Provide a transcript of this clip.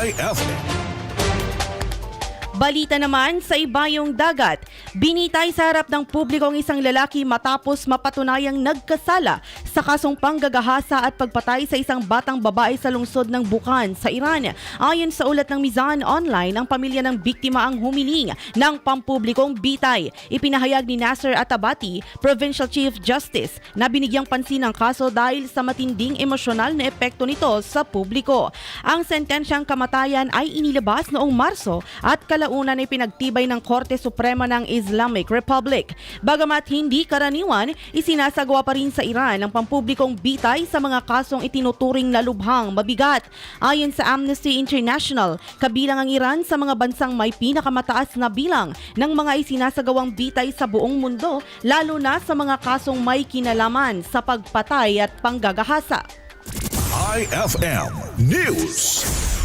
IFM. Balita naman sa ibayong dagat, binitay sa harap ng publiko ang isang lalaki matapos mapatunayang nagkasala sa kasong panggagahasa at pagpatay sa isang batang babae sa lungsod ng Bukan sa Iran. Ayon sa ulat ng Mizan Online, ang pamilya ng biktima ang humiling ng pampublikong bitay. Ipinahayag ni Nasser Atabati, Provincial Chief Justice, na binigyang pansin ang kaso dahil sa matinding emosyonal na epekto nito sa publiko. Ang sentensyang kamatayan ay inilabas noong Marso at kalaunan ay pinagtibay ng Korte Suprema ng Islamic Republic. Bagamat hindi karaniwan, isinasagawa pa rin sa Iran ang pampublikong bitay sa mga kasong itinuturing na lubhang mabigat. Ayon sa Amnesty International, kabilang ang Iran sa mga bansang may pinakamataas na bilang ng mga isinasagawang bitay sa buong mundo, lalo na sa mga kasong may kinalaman sa pagpatay at panggagahasa. IFM News.